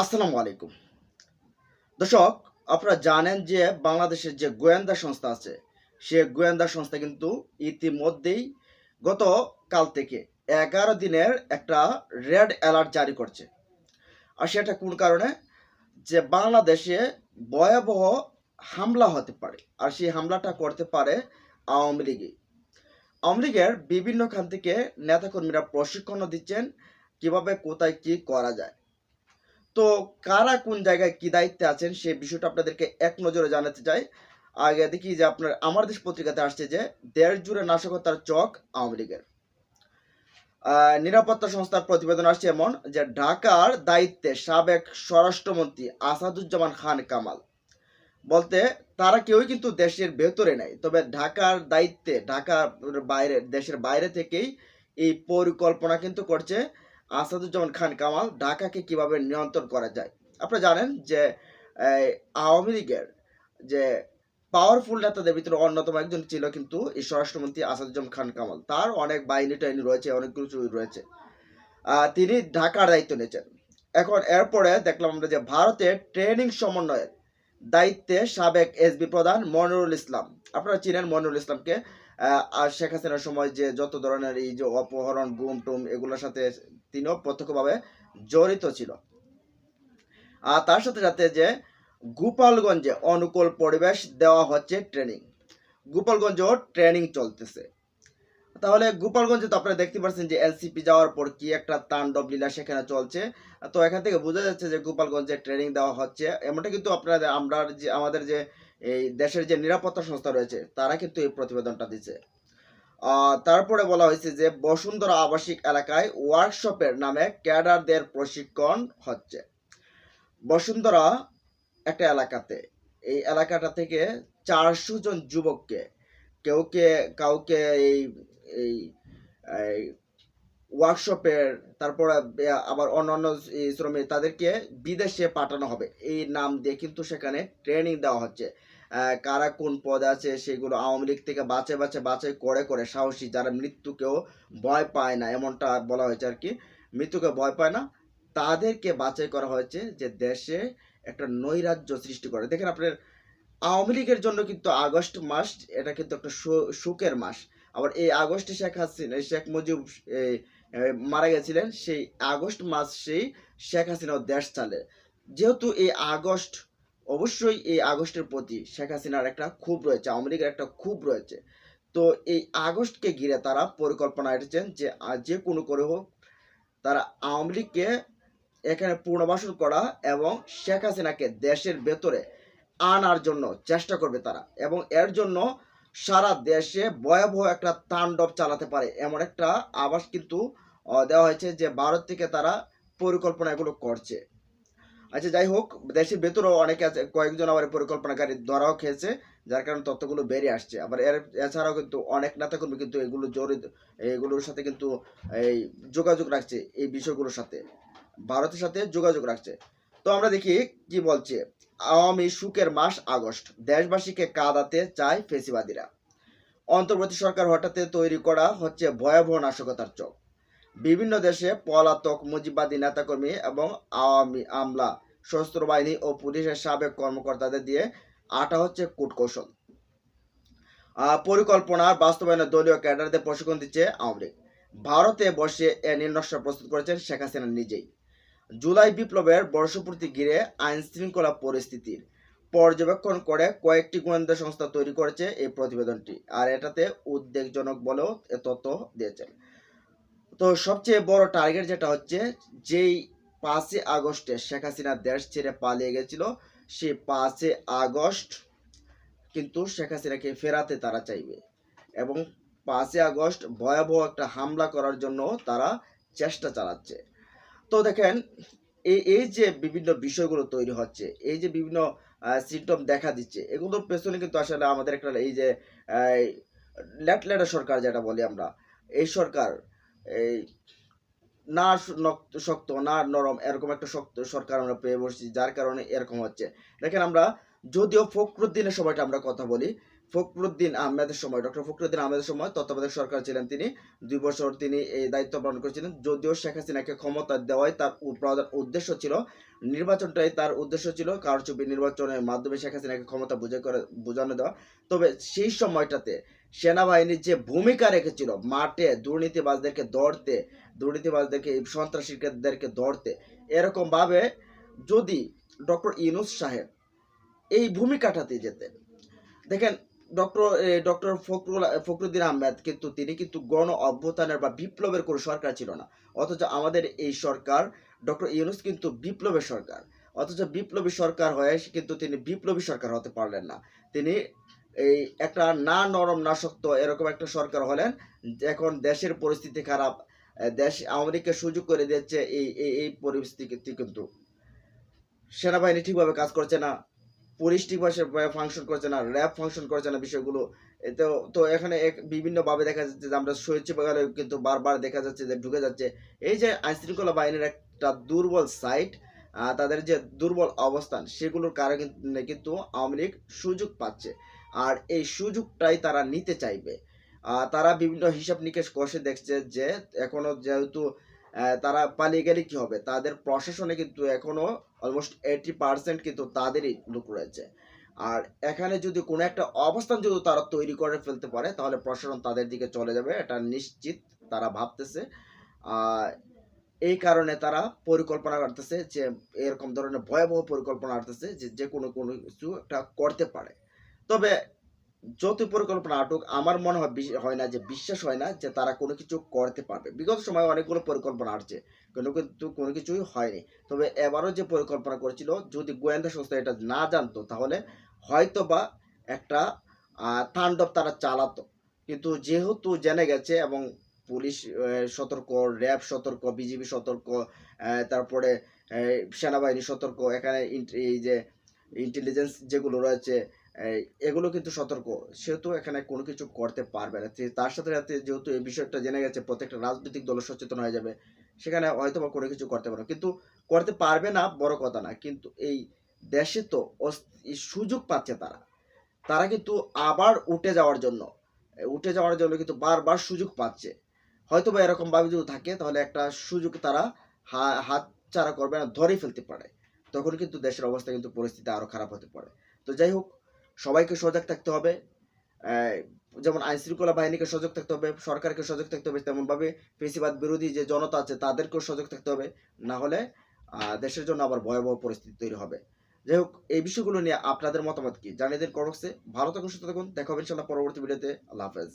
আসসালামু আলাইকুম। দর্শক, আপনারা জানেন যে বাংলাদেশের যে গোয়েন্দা সংস্থা আছে, সে গোয়েন্দা সংস্থা কিন্তু ইতিমধ্যেই গত কাল থেকে এগারো দিনের একটা রেড অ্যালার্ট জারি করছে। আর সেটা কোন কারণে? যে বাংলাদেশে ভয়াবহ হামলা হতে পারে, আর সেই হামলাটা করতে পারে আওয়ামী লীগই আওয়ামী লীগের বিভিন্ন খান থেকে নেতাকর্মীরা প্রশিক্ষণও দিচ্ছেন, কীভাবে, কোথায়, কি করা যায়। তো কারা কোন জায়গায় কি দায়িত্বে আছেন সেই বিষয়টা আপনাদেরকে এক নজরে জানাতে চাই। আগে দেখি যে আপনার, আমার দেশ পত্রিকাতে আসছে যে দেড় জুড়ে নাশকতার চক আওয়ামী লীগের। নিরাপত্তা সংস্থার প্রতিবেদন আসছে এমন যে, ঢাকার দায়িত্বে সাবেক স্বরাষ্ট্রমন্ত্রী আসাদুজ্জামান খান কামাল। বলতে তারা কেউই কিন্তু দেশের ভেতরে নেই, তবে ঢাকার দায়িত্বে, ঢাকার বাইরে, দেশের বাইরে থেকেই এই পরিকল্পনা কিন্তু করছে। আসাদুজ্জামান খান কামাল ঢাকাকে কীভাবে নিয়ন্ত্রণ করা যায়? আপনারা জানেন যে আওয়ামী লীগের যে পাওয়ারফুল নেতাদের ভিতরে অন্যতম একজন ছিল কিন্তু এই স্বরাষ্ট্রমন্ত্রী আসাদুজ্জামান খান কামাল। তার অনেক বাহিনী টাইনি রয়েছে অনেক কিছু রয়েছে। তিনি ঢাকার দায়িত্ব নিয়েছেন। এখন এরপরে দেখলাম আমরা যে ভারতের ট্রেনিং সমন্বয়ের দায়িত্বে সাবেক এসবি প্রধান মনিরুল ইসলাম। আপনারা চিনেন মনিরুল ইসলামকে। শেখ হাসিনার সময় যে যত ধরনের এই যে অপহরণ, গুম, টুম, এগুলোর সাথে তিনিও প্রত্যক্ষভাবে জড়িত ছিল। আর তার সাথে সাথে যে গোপালগঞ্জে অনুকূল পরিবেশ দেওয়া হচ্ছে ট্রেনিং গোপালগঞ্জেও ট্রেনিং চলতেছে। তাহলে গোপালগঞ্জে তো আপনারা দেখতে পাচ্ছেন যে এলসিপি যাওয়ার পর কি একটা তাণ্ডব লীলা সেখানে চলছে। তো এখান থেকে বোঝা যাচ্ছে যে গোপালগঞ্জে ট্রেনিং দেওয়া হচ্ছে। এমনটা কিন্তু আপনাদের, আমরা যে, আমাদের যে এই দেশের যে নিরাপত্তা সংস্থা রয়েছে, তারা কিন্তু এই প্রতিবেদনটা দিচ্ছে তারপরে বলা হয়েছে যে, বসুন্ধরা আবাসিক এলাকায় ওয়ার্কশপের নামে ক্যাডারদের প্রশিক্ষণ হচ্ছে। বসুন্ধরা একটা এলাকাতে, এই এলাকাটা থেকে চারশো জন যুবককে কেউকে কাউকে এই এই এই ওয়ার্কশপের তারপর আবার অন্যান্য শ্রমিক তাদেরকে বিদেশে পাঠানো হবে। এই নাম দিয়ে কিন্তু সেখানে ট্রেনিং দেওয়া হচ্ছে। কারা কোন পদে আছে সেগুলো আওয়ামী লীগ থেকে বাছাই বাছাই বাছাই করে করে সাহসী যারা মৃত্যুকেও ভয় পায় না, এমনটা বলা হয়েছে আর কি, মৃত্যুকে ভয় পায় না, তাদেরকে বাছাই করা হয়েছে যে দেশে একটা নৈরাজ্য সৃষ্টি করে। দেখেন আপনার আওয়ামী লীগের জন্য কিন্তু আগস্ট মাস, এটা কিন্তু একটা সুখের মাস। আবার এই আগস্টে শেখ হাসিনা, শেখ মুজিব মারা গেছিলেন সেই আগস্ট মাস সেই শেখ হাসিনাও দেশ চালে। যেহেতু এই আগস্ট, অবশ্যই এই আগস্টের প্রতি শেখ হাসিনার একটা ক্ষোভ রয়েছে, আওয়ামী লীগের একটা ক্ষোভ রয়েছে। তো এই আগস্টকে ঘিরে তারা পরিকল্পনা এটেছেন যে যে কোনো করে হোক, তারা আওয়ামী লীগকে এখানে পুনর্বাসন করা এবং শেখ হাসিনাকে দেশের ভেতরে আনার জন্য চেষ্টা করবে তারা। এবং এর জন্য সারা দেশে ভয়াবহ একটা তাণ্ডব চালাতে পারে। এমন একটা আভাস কিন্তু দেওয়া হয়েছে যে ভারত থেকে তারা পরিকল্পনা এগুলো করছে। আচ্ছা যাই হোক, দেশের ভেতরেও অনেকে আছে, কয়েকজন আবার পরিকল্পনাকারী ধরাও খেয়েছে, যার কারণে তথ্যগুলো বেরিয়ে আসছে। আবার এর, এছাড়াও কিন্তু অনেক নেতাকর্মী কিন্তু এগুলো জড়িত, এগুলোর সাথে কিন্তু এই যোগাযোগ রাখছে, এই বিষয়গুলোর সাথে। ভারতের সাথে যোগাযোগ রাখছে। তো আমরা দেখি কি বলছে। আওয়ামী সুখের মাস আগস্ট দেশবাসীকে কাঁদাতে চায় ফেসিবাদীরা। অন্তর্বর্তী সরকার হঠাৎ তৈরি করা হচ্ছে ভয়াবহ নাশকতার চোখ বিভিন্ন দেশে পলাতক মুজিবাদী নেতাকর্মী এবং আওয়ামী আমলা সশস্ত্র বাহিনী ও পুলিশের সাবেক কর্মকর্তাদের দিয়ে আটা হচ্ছে কূটকৌশল। আহ, পরিকল্পনার বাস্তবায়নে দলীয় ক্যাডারদের প্রশিক্ষণ দিচ্ছে আওয়ামী ভারতে বসে এ নির্নকশা প্রস্তুত করেছেন শেখ হাসিনা নিজেই। জুলাই বিপ্লবের বর্ষপূর্তি ঘিরে আইন শৃঙ্খলা পরিস্থিতির পর্যবেক্ষণ করে কয়েকটি গোয়েন্দা সংস্থা তৈরি করেছে এই প্রতিবেদনটি, আর এটাতে উদ্বেগজনক বলেও তথ্য দিয়েছেন। তো সবচেয়ে বড় টার্গেট যেটা হচ্ছে, যেই পাঁচই আগস্টে শেখ হাসিনা দেশ ছেড়ে পালিয়ে গেছিল, সেই পাঁচই আগস্ট কিন্তু শেখ হাসিনাকে ফেরাতে তারা চাইবে এবং পাঁচই আগস্ট ভয়াবহ একটা হামলা করার জন্য তারা চেষ্টা চালাচ্ছে। তো দেখেন, এই এই যে বিভিন্ন বিষয়গুলো তৈরি হচ্ছে, এই যে বিভিন্ন সিমটম দেখা দিচ্ছে, এগুলোর পেছনে কিন্তু আসলে আমাদের একটা এই যে ল্যাটল্যাটা সরকার যেটা বলি আমরা, এই সরকার, এই না শক্ত, না নরম এরকম একটা শক্ত সরকার আমরা পেয়ে বসছি, যার কারণে এরকম হচ্ছে। দেখেন আমরা, যদিও ফখরুদ্দিনের সময়টা আমরা কথা বলি ফখরুদ্দিন আহমেদের সময়, ডক্টর ফখরুদ্দিন আহমেদের সময় তত্ত্বাবধায়ক সরকার ছিলেন তিনি। দুই বছর তিনি এই দায়িত্ব পালন করেছিলেন। যদিও শেখ হাসিনাকে ক্ষমতা দেওয়াই তার প্রধান উদ্দেশ্য ছিল, নির্বাচনটাই তার উদ্দেশ্য ছিল কারচুপি নির্বাচনের মাধ্যমে শেখ হাসিনাকে ক্ষমতা বুঝে করে, বোঝানো দেওয়া। তবে সেই সময়টাতে সেনাবাহিনীর যে ভূমিকা রেখেছিল, মাঠে দুর্নীতিবাজদেরকে ধরতে, দুর্নীতিবাজদেরকে সন্ত্রাসীদেরকে ধরতে এরকম ভাবে যদি ডক্টর ইউনুস সাহেব এই ভূমিকাটাতে যেতেন, দেখেন ডক্টর ডক্টর ফখরুল ফখরুদ্দিন আহমেদ কিন্তু তিনি কিন্তু গণ অভ্যুত্থানের বা বিপ্লবের কোনো সরকার ছিল না। অথচ আমাদের এই সরকার, ডক্টর ইউনুস কিন্তু বিপ্লবের সরকার। অথচ বিপ্লবী সরকার হয়ে কিন্তু তিনি বিপ্লবী সরকার হতে পারলেন না। তিনি এই একটা না নরম, না শক্ত এরকম একটা সরকার হলেন। এখন দেশের পরিস্থিতি খারাপ দেশ আওয়ামী সুযোগ করে দিচ্ছে এই এই পরিস্থিতি কিন্তু। সেনাবাহিনী ঠিকভাবে কাজ করছে না। পুলিশ ঠিকভাবে ফাংশন করছে না র্যাব ফাংশন করছে না বিষয়গুলো। তো তো এখানে এক বিভিন্নভাবে দেখা যাচ্ছে যে আমরা শহীদ কিন্তু বারবার দেখা যাচ্ছে যে ঢুকে যাচ্ছে। এই যে আইনশৃঙ্খলা বাহিনীর একটা দুর্বল সাইট তাদের যে দুর্বল অবস্থান, সেগুলোর কারণে কিন্তু- আওয়ামী লীগ সুযোগ পাচ্ছে। আর এই সুযোগটাই তারা নিতে চাইবে। তারা বিভিন্ন হিসাব নিকেশ কষে দেখছে যে এখনও যেহেতু তারা পালিয়ে গেলে কি হবে? তাদের প্রশাসনে কিন্তু এখনও অলমোস্ট এইটি পার্সেন্ট কিন্তু তাদেরই লোক রয়েছে। আর এখানে যদি কোনো একটা অবস্থান যদি তারা তৈরি করে ফেলতে পারে, তাহলে প্রশাসন তাদের দিকে চলে যাবে, এটা নিশ্চিত তারা ভাবতেছে। এই কারণে তারা পরিকল্পনা করতেছে যে এরকম ধরনের ভয়াবহ পরিকল্পনা করতেছে যে যে কোনো কোনো কিছু একটা করতে পারে। তবে যত পরিকল্পনা আটক, আমার মনে হয় না যে বিশ্বাস হয় না যে তারা কোনো কিছু করতে পারবে। বিগত সময়ে অনেকগুলো পরিকল্পনা আসছে কোনো কিন্তু কোনো কিছুই হয়নি। তবে এবারও যে পরিকল্পনা করেছিল, যদি গোয়েন্দা সংস্থা এটা না জানতো, তাহলে হয়তো বা একটা তাণ্ডব তারা চালাতো। কিন্তু যেহেতু জেনে গেছে এবং পুলিশ সতর্ক, র্যাব সতর্ক, বিজিবি সতর্ক তারপরে সেনাবাহিনী সতর্ক, এখানে এই যে ইন্টেলিজেন্স যেগুলো রয়েছে এগুলো কিন্তু সতর্ক। সেহেতু এখানে কোনো কিছু করতে পারবে না। তার সাথে সাথে যেহেতু এই বিষয়টা জেনে গেছে, প্রত্যেকটা রাজনৈতিক দল সচেতন হয়ে যাবে, সেখানে হয়তো বা কোনো কিছু করতে পারবে। কিন্তু করতে পারবে না, বড় কথা না। কিন্তু এই দেশে তো সুযোগ পাচ্ছে তারা। তারা কিন্তু আবার উঠে যাওয়ার জন্য, উঠে যাওয়ার জন্য কিন্তু বারবার সুযোগ পাচ্ছে। হয়তো বা এরকম ভাবে যদি থাকে, তাহলে একটা সুযোগ তারা হাত ছাড়া করবে না ধরে ফেলতে পারে। তখন কিন্তু দেশের অবস্থা কিন্তু পরিস্থিতি আরও খারাপ হতে পারে। তো যাই হোক সবাইকে সজাগ থাকতে হবে। যেমন আইন শৃঙ্খলা বাহিনীকে সজাগ থাকতে হবে, সরকারকে সজাগ থাকতে হবে, তেমনভাবে পেশিবাদ বিরোধী যে জনতা আছে তাদেরকেও সজাগ থাকতে হবে। না হলে দেশের জন্য আবার ভয়াবহ পরিস্থিতি তৈরি হবে। যাই হোক, এই বিষয়গুলো নিয়ে আপনাদের মতামত কি? জানিয়ে দিন কমেন্টসে ভালো থাকুন, সুস্থ থাকুন। দেখা হবে ইনশাল্লাহ পরবর্তী ভিডিওতে। আল্লাহ হাফেজ।